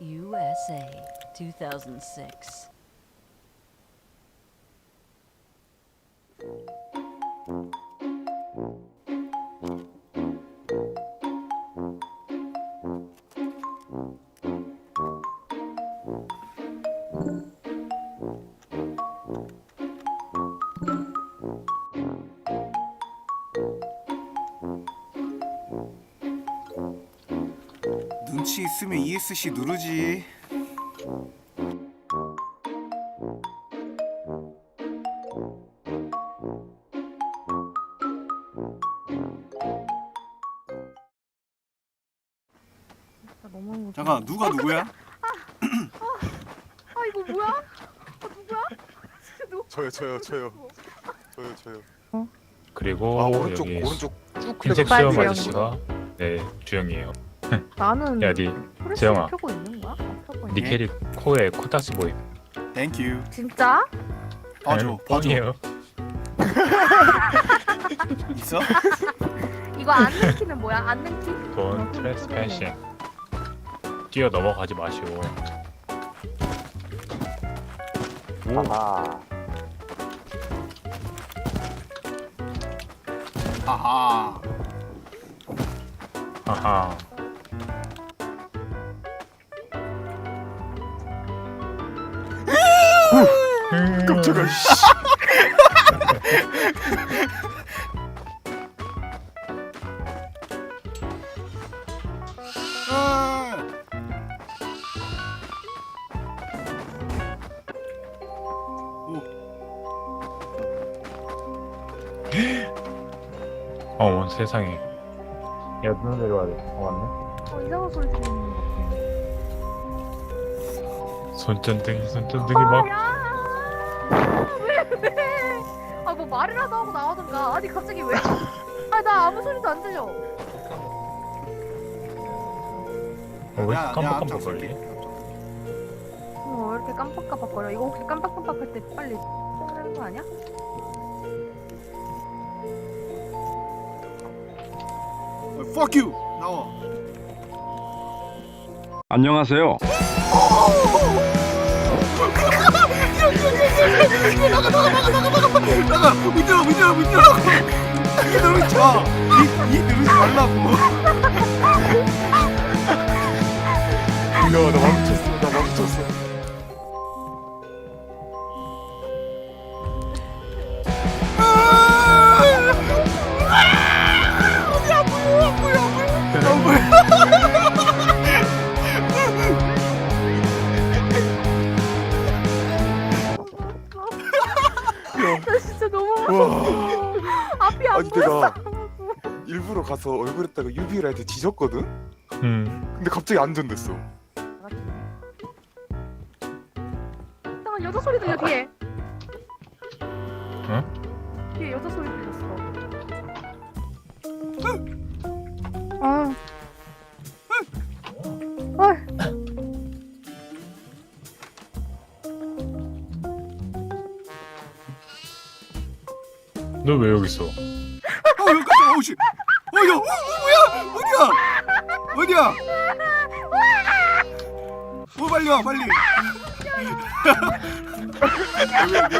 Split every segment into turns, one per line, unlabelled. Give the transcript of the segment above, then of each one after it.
USA 2006.
눈치 있으면 ESC 누르지.
너무
잠깐 누가 누구야?
아 이거 뭐야? 아 누구야? 누-
저요 저요 저요 저요 저요
그리고
아 오른쪽
여기
오른쪽 쭉
흰색
빨리
수염
주영이.
아저씨가 네 주영이에요.
나는
야, 니
프레스를
재영아.
켜고 있는 거야? 안 켜고 있는
니 캐릭 코에 코딱지 보임.
땡큐.
진짜?
봐줘,
네,
봐줘.
뻥이에요.
있어?
이거 안 넣기는 뭐야? 안 넣기?
돈 트레스패싱. 뛰어 넘어가지 마시오.
아하.
하하.
깜짝아 씨.
아. 오,
어 세상에. 야 누나 내려와야 돼.
어어 이상한 소리 들리는 것
왔네. 손전등이 손전등이
같아.
막.
야! 왜 왜? 아 뭐 말이라도 하고 나오던가. 아니 갑자기 왜? 아 나 아무 소리도 안 들려.
어, 왜
야,
깜빡깜빡
앞장설게.
거리지?
어, 왜 이렇게 깜빡깜빡거려? 이거 혹시 깜빡깜빡할 때 빨리 되는 거 아니야?
어, fuck you. 나와.
안녕하세요.
나가. 문 열어, 문 열어, 문 열어. 이 누르지 마. 이, 이 누르지 말라고.
야나 나
진짜 너무
와
앞이 안
아니
보여.
내가 일부러 가서 얼굴에다가 UV 라이트 뒤졌거든
음.
근데 갑자기 안전됐어
잠깐 여자 소리 들려 뒤에.
응?
뒤에 여자 소리 들렸어. 아. 아.
너 왜 여기 있어?
어, 여기 깜짝이야. 오, 씨. 어, 야, 어, 어, 뭐야? 어디야? 어디야? 어, 빨리 와, 빨리.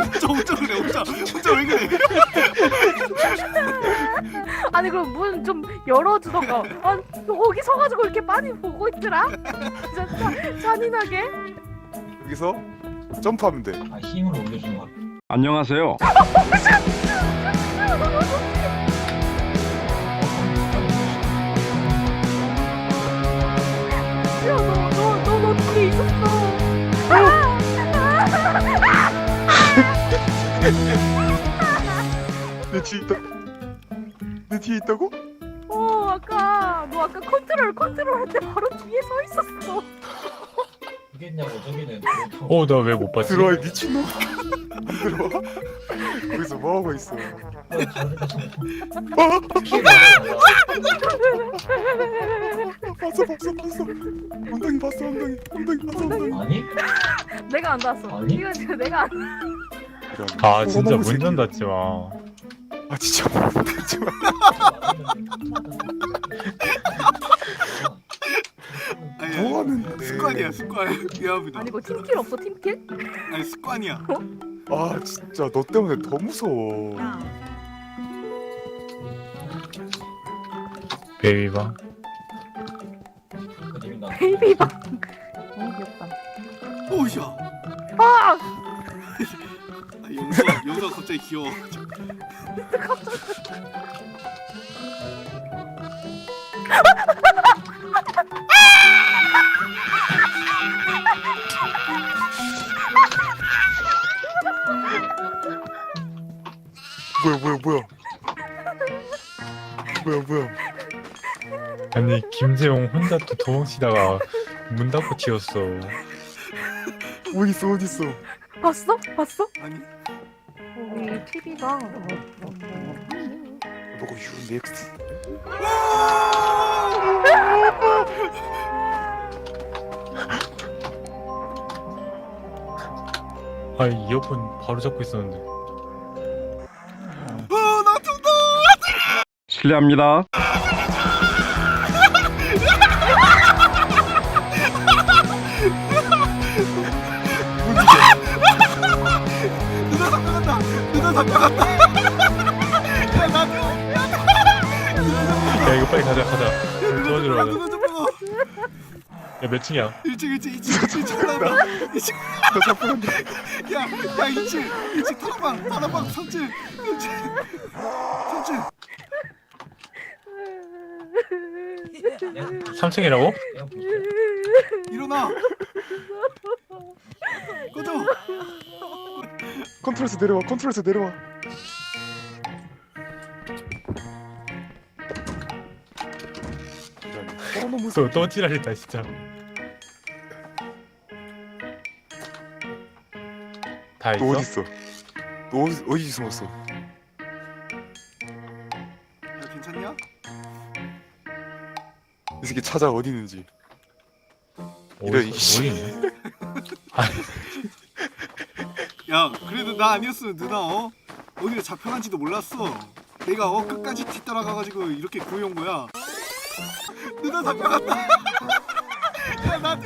혼자 혼자 그래, 혼자 혼자 왜 그래?
아니 그럼 문 좀 열어주던가. 아 거기 서가지고 이렇게 빤히 보고 있더라. 진짜 짜- 잔인하게.
여기서 점프하면 돼
아, 힘을 올려주는 거.
안녕하세요.
뒤에
있다 내 뒤에 있다고?
어 아까 너 아까 컨트롤 컨트롤 할 때 바로 뒤에 서 있었어.
그겠냐고 저기는
어 나 왜 못 봤지?
들어와 이 미친놈 안 들어와? 거기서 뭐 하고 있어 봤어 봤어 봤어 엉덩이 봤어 엉덩이 엉덩이 봤어 엉덩이
아니?
내가 안 닿았어.
아니?
이거 내가 안.
아 진짜
새끼.
닫지 마.
아 진짜 마
아니,
뭐 하는데
습관이야 습관. 미안합니다.
아니 이거 팀킬 없어 팀킬?
아니 습관이야.
아 진짜 너 때문에 더 무서워.
베이비방.
베이비방. 너무 귀엽다.
오우야
아!
아, 영서 영서 갑자기 귀여워
뭐야 뭐야 뭐야? 뭐야 뭐야?
아니 김재용 혼자 또 도망치다가 문 닫고 튀었어.
어디 있어 어디 있어?
봤어? 봤어?
아니.
우리 TV가
너가 유 넥스트
아 이어폰 바로 잡고 있었는데
실례합니다.
가자 가자. 도와주러 가자
누나 잡혀가
야몇 층이야.
1층 1층 2층 2층 올라온다 2층
너 잡혀간다
야야 2층 2층 타라방 타라방 3층 3층 3층
3층이라고?
일어나. 꺼져.
컨트롤에서 내려와 컨트롤에서 내려와 너무 무서워
또, 또 찌랄했다 진짜
다너 어디
있어?
있어 너 어디, 어디 숨었어
야 괜찮냐?
이 새끼 찾아 어디 있는지
어디
이런
있어? 어디 있네?
야 그래도 나 아니었으면 누나 어? 어디로 잡혀간지도 몰랐어 내가 어 끝까지 뒤따라가가지고 이렇게 구해온 거야 누나 잡혀갔다 야나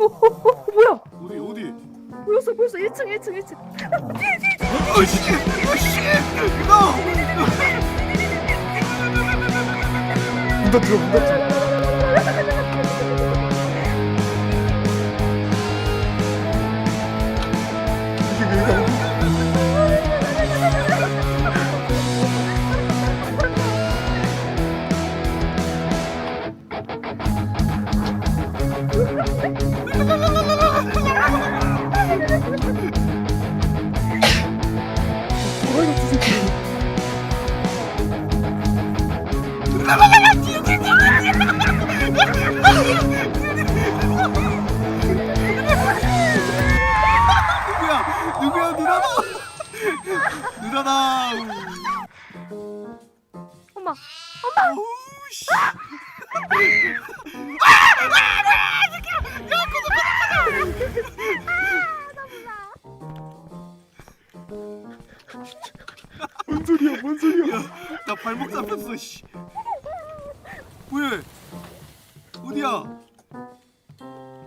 어, 어, 어, 뭐야?
어디 어디
보였어 보였어 1층 1층 1층.
어 씨 어씨 누나
문 닫혀 문 닫혀 뭔 소리야 뭔 소리야
나 발목 잡혔어 씨 왜? 어디야?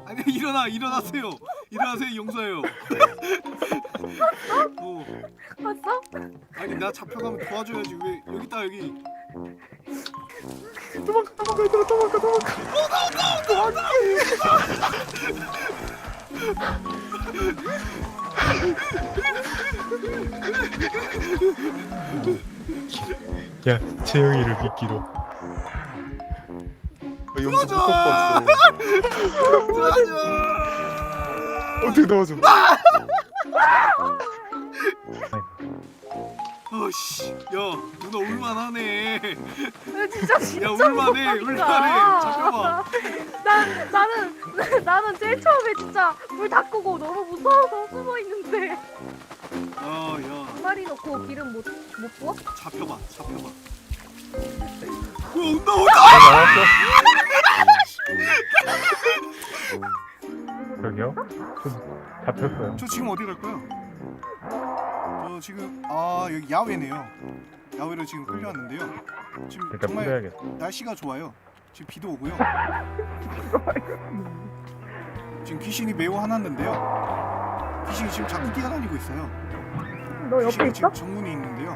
아니 일어나 일어나세요 일어나세요 용서해요 어
봤어?
아니 나 잡혀가면 도와줘야지 왜 여기 있다 여기
도망가 도망가 도망가 도망가.
야 채영이를 믿기로.
나 영상 못 갖고 왔어.
도와줘.
어떻게 나와줘?
어 씨 야 누나 울만하네
야, 진짜 진짜
야 울만해. 울만해 잡혀봐
난 나는 나는 제일 처음에 진짜 불다 끄고 너무 무서워서 숨어 있는데
어야
마리 넣고 기름 못 못 부어?
잡혀봐 잡혀봐 어, 온다 온다
나왔어? 저기요? 좀 잡혔어요
저 지금 어디 갈 거야? 저 지금 아 여기 야외네요 야외로 지금 끌려왔는데요. 지금
일단
정말. 날씨가 좋아요. 지금 비도 오고요. 지금 귀신이 매우 화났는데요. 귀신이 지금 자꾸 뛰어다니고 있어요.
너 옆에
귀신이
있어?
지금 정문이 있는데요.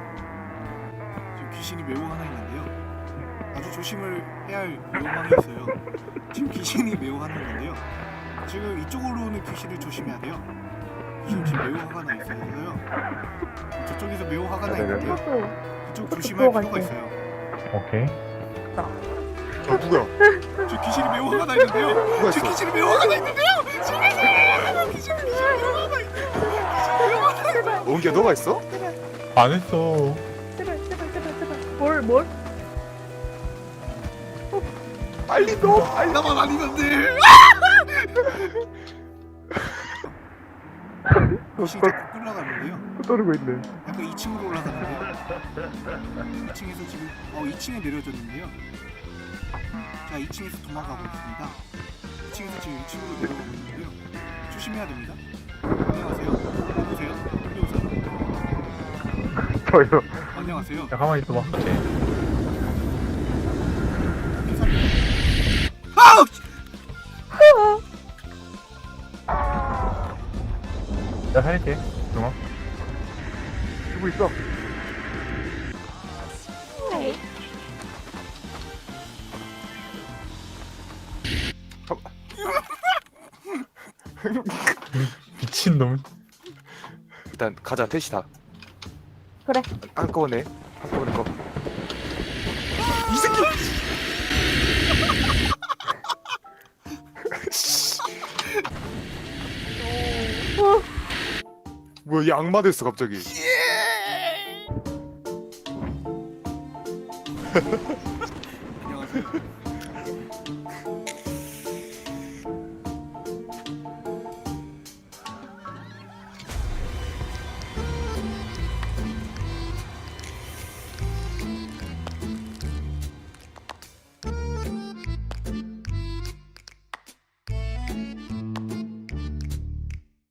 지금 귀신이 매우 화나 있는데요. 아주 조심을 해야 할 요망이 있어요. 지금 귀신이 매우 화났는데요. 지금 이쪽으로 오는 귀신을 조심해야 돼요. 귀신 지금 매우 화가 나 있어서요. 저쪽에서 매우 화가 나 있는데요.
이것도
그쪽 조심할 필요가. 있어요.
오케이.
저 누구야?
저 귀신이 매우 화가 나 있는데요.
누가
저
있어?
귀신이 매우 화가 나 있는데요. 지금 귀신이 귀신이 매우 화가 나 있는데요. 귀신이 매우 화가 나 있는데요.
원기야 너가 있어?
안 했어.
제발 제발 제발 제발 뭘 뭘?
빨리 넣어 빨리
나만 아니면 돼. 귀신이 자꾸 끌어가는데요.
떠르고 있네
약간 2층으로 올라가는데요. 2층에서 지금 어 2층에 내려졌는데요. 자 2층에서 도망가고 있습니다. 2층에서 지금 2층으로 내려가고 있는데요. 조심해야 됩니다. 안녕하세요. 누구세요? 누구세요?
저요
안녕하세요.
야 가만히 있어봐.
아우!
나 살릴게. 동아.
누구 있어?
미친 놈.
일단 가자 셋이 다
그래.
한꺼번에 한꺼번에 거. 이 새끼. 뭐야 얘 악마 됐어 갑자기.
안녕하세요.